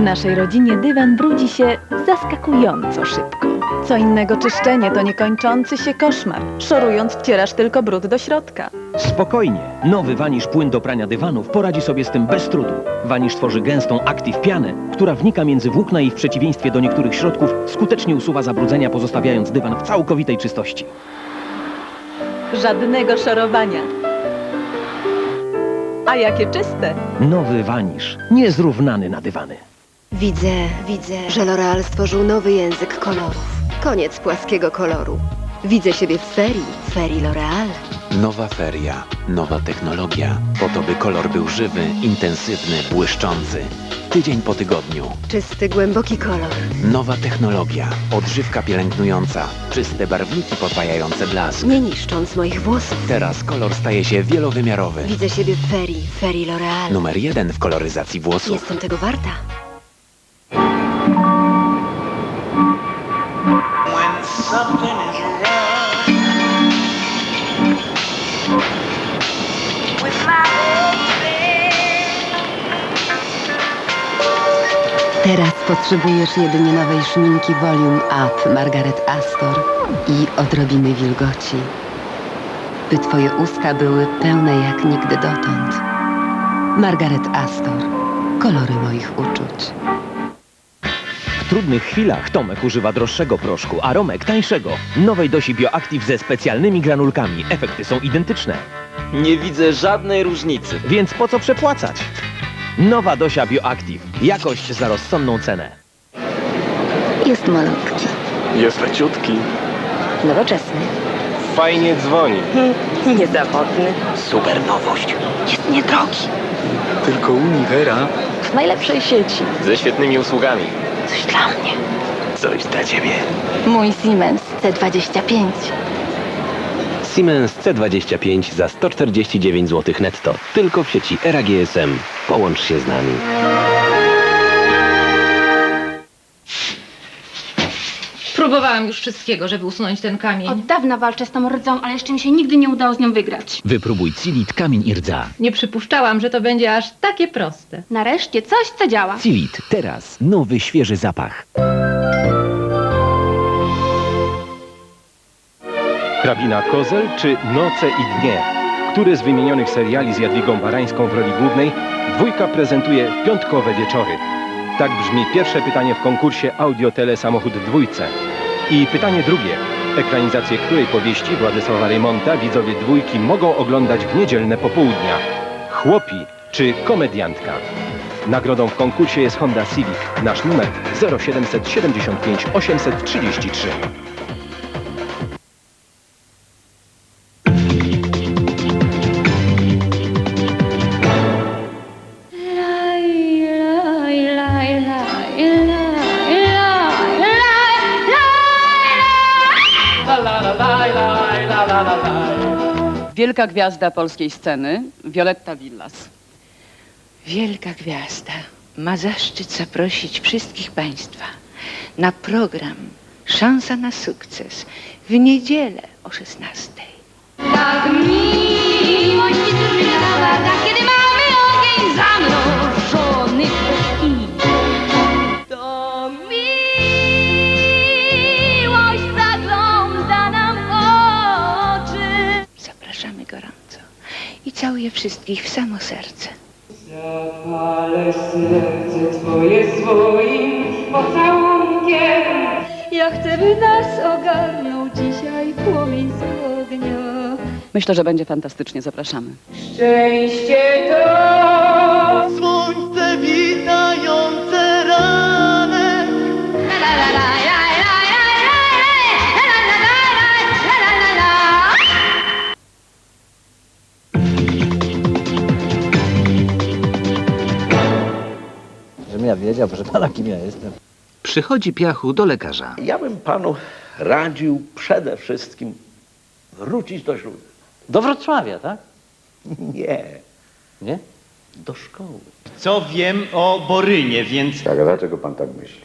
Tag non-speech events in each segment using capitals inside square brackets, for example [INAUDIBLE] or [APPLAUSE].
W naszej rodzinie dywan brudzi się zaskakująco szybko. Co innego czyszczenie to niekończący się koszmar. Szorując wcierasz tylko brud do środka. Spokojnie. Nowy Vanish płyn do prania dywanów poradzi sobie z tym bez trudu. Vanish tworzy gęstą Active pianę, która wnika między włókna i w przeciwieństwie do niektórych środków skutecznie usuwa zabrudzenia, pozostawiając dywan w całkowitej czystości. Żadnego szorowania. A jakie czyste! Nowy Vanish. Niezrównany na dywany. Widzę, widzę, że L'Oreal stworzył nowy język kolorów. Koniec płaskiego koloru. Widzę siebie w ferii, ferii L'Oreal. Nowa feria, nowa technologia. Po to, by kolor był żywy, intensywny, błyszczący. Tydzień po tygodniu. Czysty, głęboki kolor. Nowa technologia. Odżywka pielęgnująca. Czyste barwniki podwajające blask. Nie niszcząc moich włosów. Teraz kolor staje się wielowymiarowy. Widzę siebie w ferii, ferii L'Oreal. Numer jeden w koloryzacji włosów. Jestem tego warta. Something is wrong with my. Teraz potrzebujesz jedynie nowej szminki Volume Up Margaret Astor i odrobiny wilgoci. By twoje usta były pełne jak nigdy dotąd. Margaret Astor. Kolory moich uczuć. W trudnych chwilach Tomek używa droższego proszku, a Romek tańszego. Nowej dosi Bioactive ze specjalnymi granulkami. Efekty są identyczne. Nie widzę żadnej różnicy. Więc po co przepłacać? Nowa dosia Bioactive. Jakość za rozsądną cenę. Jest malutki, Jest leciutki. nowoczesny, Fajnie dzwoni. [LAUGHS] niezawodny. Super nowość. Jest niedrogi. Tylko Univera. W najlepszej sieci. Ze świetnymi usługami. Coś dla mnie. Coś dla ciebie. Mój Siemens C25. Siemens C25 za 149 zł netto. Tylko w sieci ERA GSM. Połącz się z nami. Próbowałam już wszystkiego, żeby usunąć ten kamień. Od dawna walczę z tą rdzą, ale jeszcze mi się nigdy nie udało z nią wygrać. Wypróbuj Cilit kamień i rdza. Nie przypuszczałam, że to będzie aż takie proste. Nareszcie coś, co działa. Cilit teraz. Nowy, świeży zapach. Hrabina Kozel czy Noce i Dnie? Który z wymienionych seriali z Jadwigą Barańską w roli głównej dwójka prezentuje w piątkowe wieczory? Tak brzmi pierwsze pytanie w konkursie Audio Tele Samochód Dwójce. I pytanie drugie. Ekranizację której powieści Władysława Reymonta widzowie dwójki mogą oglądać w niedzielne popołudnia? Chłopi czy komediantka? Nagrodą w konkursie jest Honda Civic. Nasz numer 0775 833. Wielka gwiazda polskiej sceny, Violetta Villas. Wielka gwiazda ma zaszczyt zaprosić wszystkich Państwa na program Szansa na sukces w niedzielę o 16. Tak miłość całuję wszystkich w samo serce. Zapalę serce twoje swoim pocałunkiem. Ja chcę, by nas ogarnął dzisiaj płomień z ognia. Myślę, że będzie fantastycznie. Zapraszamy. Szczęście to ja wiedział, proszę pana, kim ja jestem. Przychodzi piachu do lekarza. Ja bym panu radził przede wszystkim wrócić do źródeł. Do Wrocławia, tak? Nie, Nie? do szkoły. Co wiem o Borynie, więc Tak, a dlaczego pan tak myśli?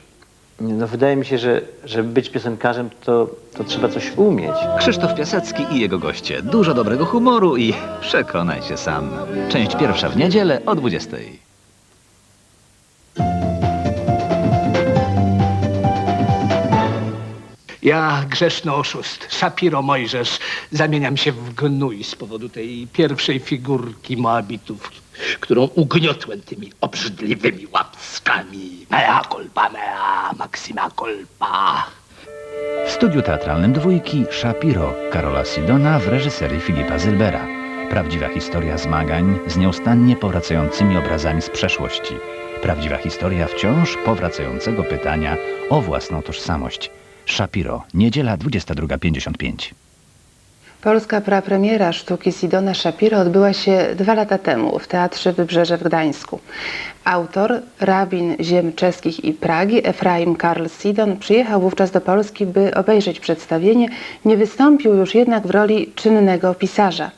Nie, No wydaje mi się, że żeby być piosenkarzem, to, to trzeba coś umieć. Krzysztof Piasecki i jego goście. Dużo dobrego humoru i przekonaj się sam. Część pierwsza w niedzielę o 20. Ja, grzeszny oszust, Szapiro Mojżesz, zamieniam się w gnój z powodu tej pierwszej figurki Moabitów, którą ugniotłem tymi obrzydliwymi łapskami. Mea culpa, mea maxima culpa. W studiu teatralnym dwójki Shapiro Karola Sidona w reżyserii Filipa Zylbera. Prawdziwa historia zmagań z nieustannie powracającymi obrazami z przeszłości. Prawdziwa historia wciąż powracającego pytania o własną tożsamość. Shapiro, niedziela 22.55. Polska prapremiera sztuki Sidona Shapiro odbyła się dwa lata temu w Teatrze Wybrzeże w Gdańsku. Autor, rabin ziem czeskich i Pragi, Efraim Karl Sidon, przyjechał wówczas do Polski, by obejrzeć przedstawienie. Nie wystąpił już jednak w roli czynnego pisarza.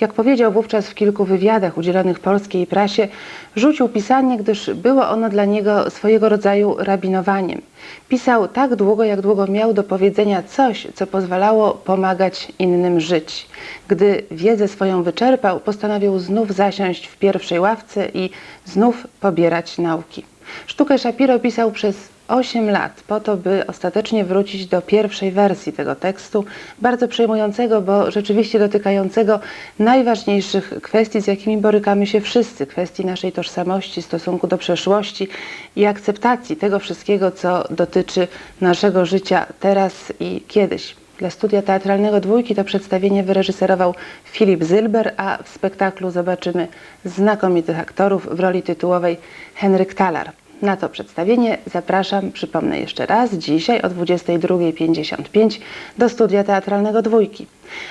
Jak powiedział wówczas w kilku wywiadach udzielonych polskiej prasie, rzucił pisanie, gdyż było ono dla niego swojego rodzaju rabinowaniem. Pisał tak długo, jak długo miał do powiedzenia coś, co pozwalało pomagać innym żyć. Gdy wiedzę swoją wyczerpał, postanowił znów zasiąść w pierwszej ławce i znów pobierać nauki. Sztukę Shapiro pisał przez 8 lat po to, by ostatecznie wrócić do pierwszej wersji tego tekstu, bardzo przejmującego, bo rzeczywiście dotykającego najważniejszych kwestii, z jakimi borykamy się wszyscy, kwestii naszej tożsamości, stosunku do przeszłości i akceptacji tego wszystkiego, co dotyczy naszego życia teraz i kiedyś. Dla studia teatralnego dwójki to przedstawienie wyreżyserował Filip Zylber, a w spektaklu zobaczymy znakomitych aktorów w roli tytułowej Henryk Talar. Na to przedstawienie zapraszam, przypomnę jeszcze raz, dzisiaj o 22.55 do studia teatralnego dwójki.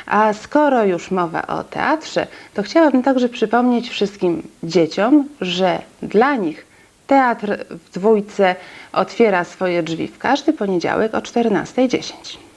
A skoro już mowa o teatrze, to chciałabym także przypomnieć wszystkim dzieciom, że dla nich teatr w dwójce otwiera swoje drzwi w każdy poniedziałek o 14.10.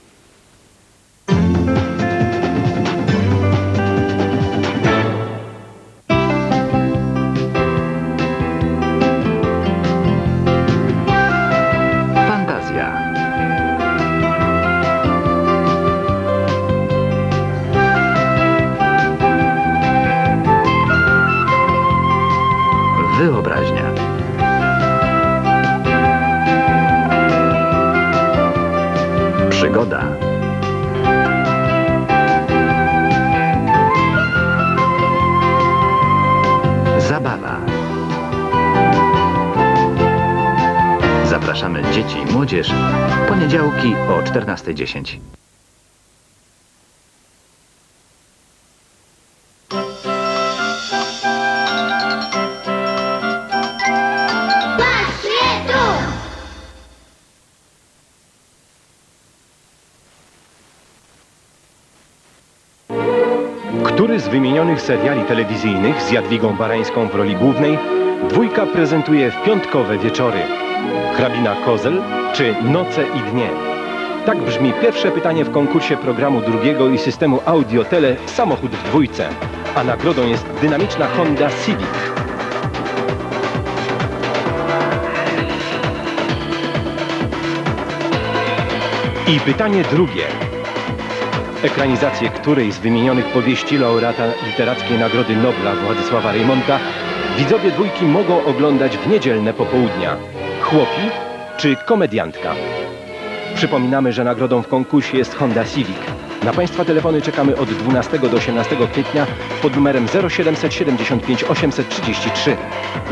O 14.10. Który z wymienionych seriali telewizyjnych z Jadwigą Barańską w roli głównej dwójka prezentuje w piątkowe wieczory? Hrabina Kozel czy Noce i Dnie? Tak brzmi pierwsze pytanie w konkursie programu drugiego i systemu Audio-Tele Samochód w dwójce. A nagrodą jest dynamiczna Honda Civic. I pytanie drugie. Ekranizację której z wymienionych powieści laureata Literackiej Nagrody Nobla Władysława Reymonta widzowie dwójki mogą oglądać w niedzielne popołudnia. Chłopi czy komediantka? Przypominamy, że nagrodą w konkursie jest Honda Civic. Na Państwa telefony czekamy od 12 do 18 kwietnia pod numerem 0775 833.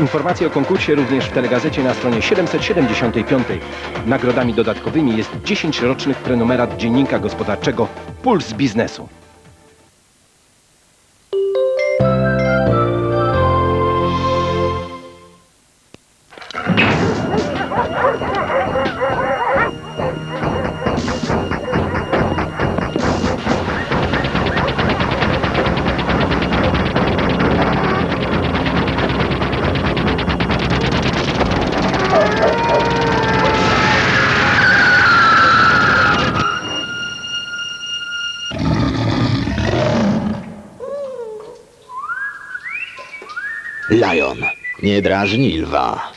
Informacje o konkursie również w telegazecie na stronie 775. Nagrodami dodatkowymi jest 10 rocznych prenumerat Dziennika Gospodarczego Puls Biznesu. Lion. Nie drażnij lwa.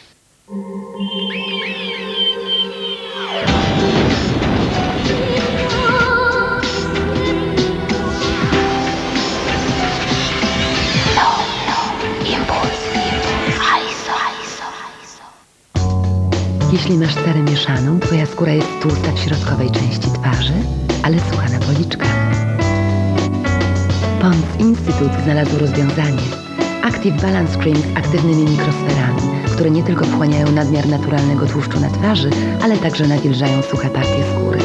Jeśli masz cerę mieszaną, twoja skóra jest tłusta w środkowej części twarzy, ale sucha na policzkach. Pons Instytut znalazł rozwiązanie. Active Balance Cream z aktywnymi mikrosferami, które nie tylko wchłaniają nadmiar naturalnego tłuszczu na twarzy, ale także nawilżają suche partie skóry.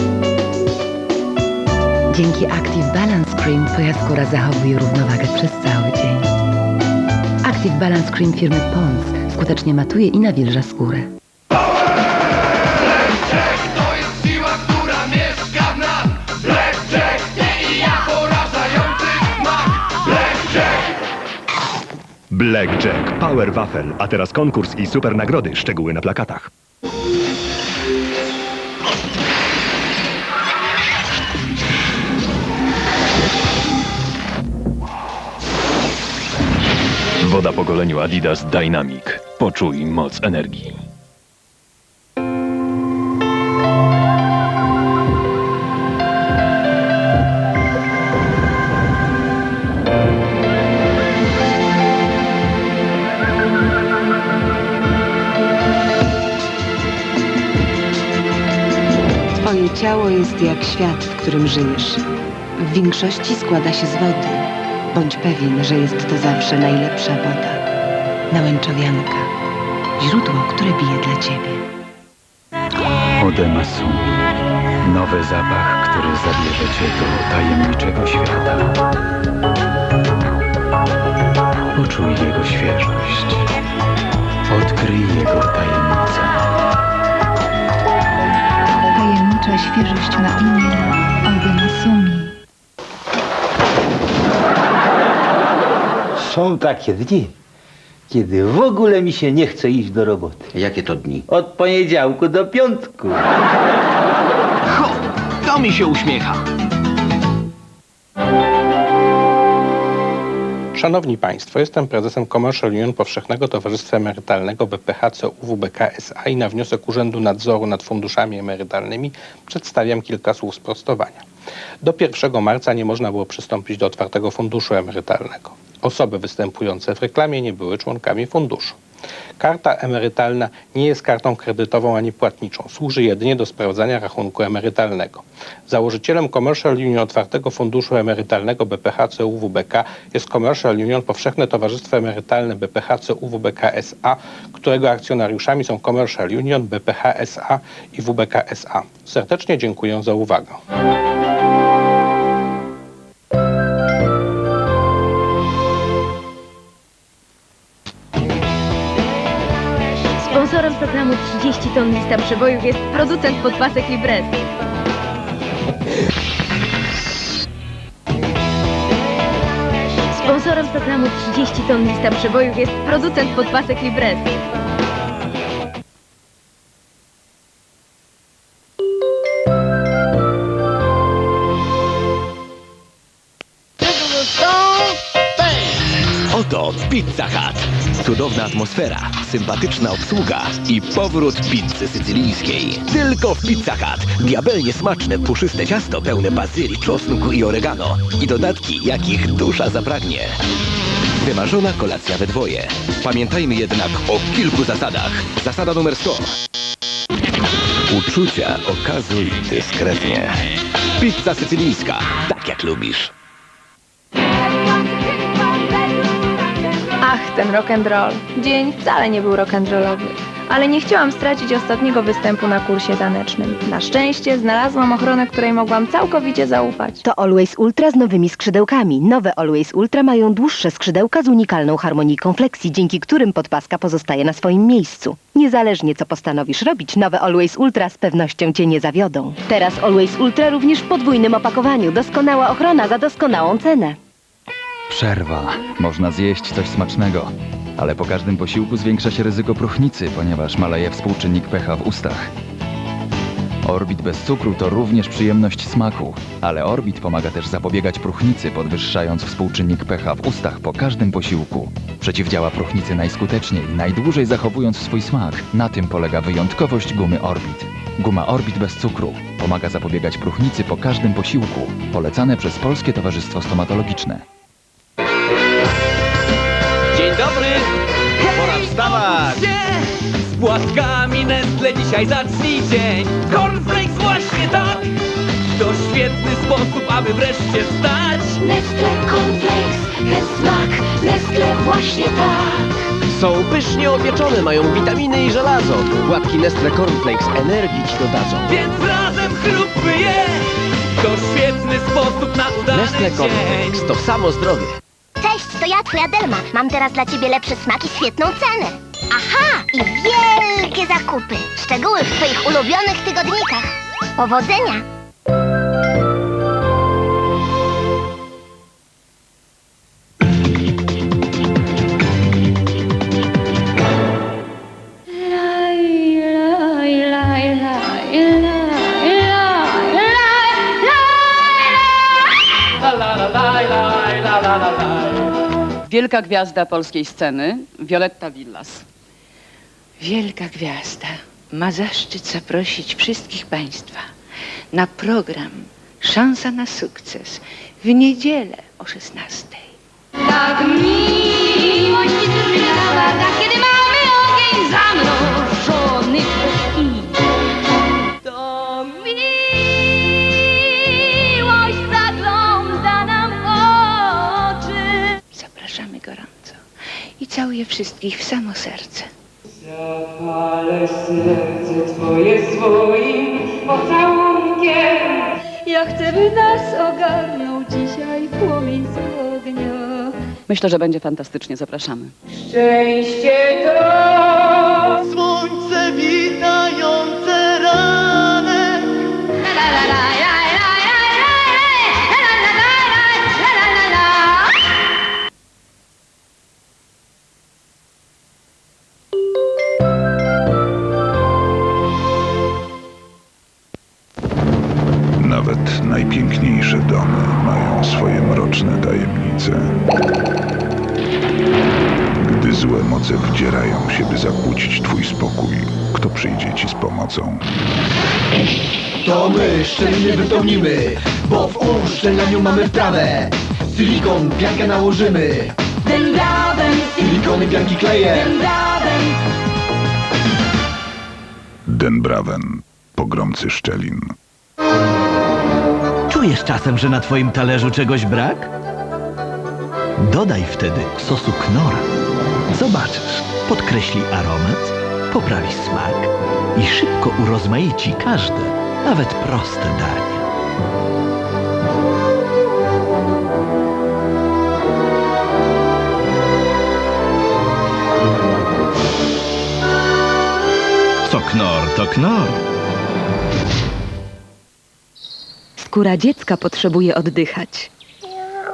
Dzięki Active Balance Cream twoja skóra zachowuje równowagę przez cały dzień. Active Balance Cream firmy Pons skutecznie matuje i nawilża skórę. Blackjack, Power Waffle, a teraz konkurs i super nagrody, szczegóły na plakatach. Woda po goleniu Adidas Dynamic. Poczuj moc energii. Ciało jest jak świat, w którym żyjesz. W większości składa się z wody. Bądź pewien, że jest to zawsze najlepsza woda. Nałęczowianka. Źródło, które bije dla ciebie. Odemasu. Nowy zapach, który zabierze cię do tajemniczego świata. Poczuj jego świeżość. Odkryj jego tajemnicę. Tajemnicza świeżość ma imię Odemasumi. Są takie dni, kiedy w ogóle mi się nie chce iść do roboty. Jakie to dni? Od poniedziałku do piątku. Ho! To mi się uśmiecha. Szanowni Państwo, jestem prezesem Commercial Union Powszechnego Towarzystwa Emerytalnego BPHC UWBK SA i na wniosek Urzędu Nadzoru nad Funduszami Emerytalnymi przedstawiam kilka słów sprostowania. Do 1 marca nie można było przystąpić do otwartego funduszu emerytalnego. Osoby występujące w reklamie nie były członkami funduszu. Karta emerytalna nie jest kartą kredytową ani płatniczą. Służy jedynie do sprawdzania rachunku emerytalnego. Założycielem Commercial Union Otwartego Funduszu Emerytalnego BPHC UWBK jest Commercial Union Powszechne Towarzystwo Emerytalne BPHC UWBK SA, którego akcjonariuszami są Commercial Union, BPH SA i WBK SA. Serdecznie dziękuję za uwagę. 30 ton lista przebojów jest producent podpasek Libres. Sponsorem programu 30 ton lista przebojów jest producent podpasek Libres. Oto Pizza Hut. Cudowna atmosfera, sympatyczna obsługa i powrót pizzy sycylijskiej. Tylko w Pizza Hut. Diabelnie smaczne, puszyste ciasto pełne bazylii, czosnku i oregano. I dodatki, jakich dusza zapragnie. Wymarzona kolacja we dwoje. Pamiętajmy jednak o kilku zasadach. Zasada numer 100. Uczucia okazuj dyskretnie. Pizza sycylijska, tak jak lubisz. Ten rock and roll. Dzień wcale nie był rock and rollowy. Ale nie chciałam stracić ostatniego występu na kursie tanecznym. Na szczęście znalazłam ochronę, której mogłam całkowicie zaufać. To Always Ultra z nowymi skrzydełkami. Nowe Always Ultra mają dłuższe skrzydełka z unikalną harmonijką flexi, dzięki którym podpaska pozostaje na swoim miejscu. Niezależnie co postanowisz robić, nowe Always Ultra z pewnością cię nie zawiodą. Teraz Always Ultra również w podwójnym opakowaniu. Doskonała ochrona za doskonałą cenę. Przerwa. Można zjeść coś smacznego. Ale po każdym posiłku zwiększa się ryzyko próchnicy, ponieważ maleje współczynnik pH w ustach. Orbit bez cukru to również przyjemność smaku, ale Orbit pomaga też zapobiegać próchnicy, podwyższając współczynnik pH w ustach po każdym posiłku. Przeciwdziała próchnicy najskuteczniej, najdłużej zachowując swój smak. Na tym polega wyjątkowość gumy Orbit. Guma Orbit bez cukru pomaga zapobiegać próchnicy po każdym posiłku. Polecane przez Polskie Towarzystwo Stomatologiczne. Pora wstawać! płaskami Nestle dzisiaj zacznij dzień Cornflakes właśnie tak To świetny sposób, aby wreszcie wstać Nestle Cornflakes, jest smak, Nestle właśnie tak. Są pysznie opieczone, mają witaminy i żelazo. Płatki Nestle Cornflakes energii ci dodadzą. Więc razem chrupmy je To świetny sposób na udany Nestle dzień Cornflakes to samo zdrowie. Cześć, to ja, twoja Delma. Mam teraz dla ciebie lepszy smak i świetną cenę. Aha, i wielkie zakupy. Szczegóły w twoich ulubionych tygodnikach. Powodzenia! Wielka gwiazda polskiej sceny, Violetta Villas. Wielka gwiazda ma zaszczyt zaprosić wszystkich Państwa na program Szansa na sukces w niedzielę o 16. Tak miłość zapada, kiedy mamy ogień zamrożony i całuję wszystkich w samo serce. Zapalę serce Twoje swoim pocałunkiem. Ja chcę, by nas ogarnął dzisiaj płomień z ognia. Myślę, że będzie fantastycznie. Zapraszamy. Szczęście to Nawet najpiękniejsze domy mają swoje mroczne tajemnice. Gdy złe moce wdzierają się, by zakłócić twój spokój, kto przyjdzie ci z pomocą? To my szczelnie wypełnimy, bo w uszczelnianiu mamy wprawę. Silikon, piankę nałożymy. Tym prawem, Silikony, pianki klejem. tym. Den Braven, pogromcy szczelin. Czujesz czasem, że na twoim talerzu czegoś brak? Dodaj wtedy sosu knora. Zobaczysz, podkreśli aromat, poprawi smak i szybko urozmaici każde, nawet proste danie. Co knor, to knor. Skóra dziecka potrzebuje oddychać.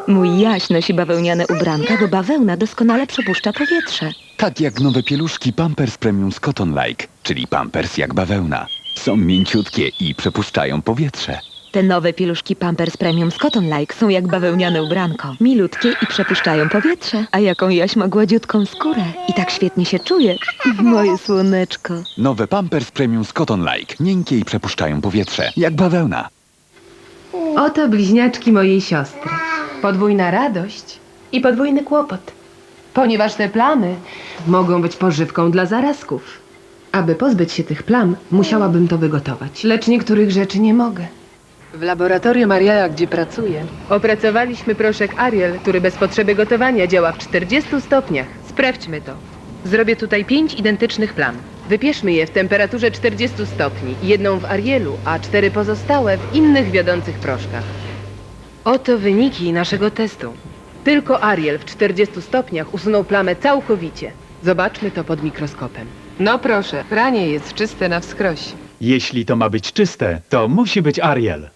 Mój Jaś nosi bawełniane ubranka, bo bawełna doskonale przepuszcza powietrze. Tak jak nowe pieluszki Pampers Premium z Cotton Like, czyli Pampers jak bawełna. Są mięciutkie i przepuszczają powietrze. Te nowe pieluszki Pampers Premium z Cotton Like są jak bawełniane ubranko. Milutkie i przepuszczają powietrze. A jaką Jaś ma gładziutką skórę. I tak świetnie się czuje. [LAUGHS] Moje słoneczko. Nowe Pampers Premium z Cotton Like. Miękkie i przepuszczają powietrze. Jak bawełna. Oto bliźniaczki mojej siostry. Podwójna radość i podwójny kłopot. Ponieważ te plamy mogą być pożywką dla zarazków. Aby pozbyć się tych plam, musiałabym to wygotować. Lecz niektórych rzeczy nie mogę. W laboratorium Ariela, gdzie pracuję, opracowaliśmy proszek Ariel, który bez potrzeby gotowania działa w 40 stopniach. Sprawdźmy to. Zrobię tutaj pięć identycznych plam. Wypieszmy je w temperaturze 40 stopni, jedną w Arielu, a cztery pozostałe w innych wiodących proszkach. Oto wyniki naszego testu. Tylko Ariel w 40 stopniach usunął plamę całkowicie. Zobaczmy to pod mikroskopem. No proszę, pranie jest czyste na wskroś. Jeśli to ma być czyste, to musi być Ariel.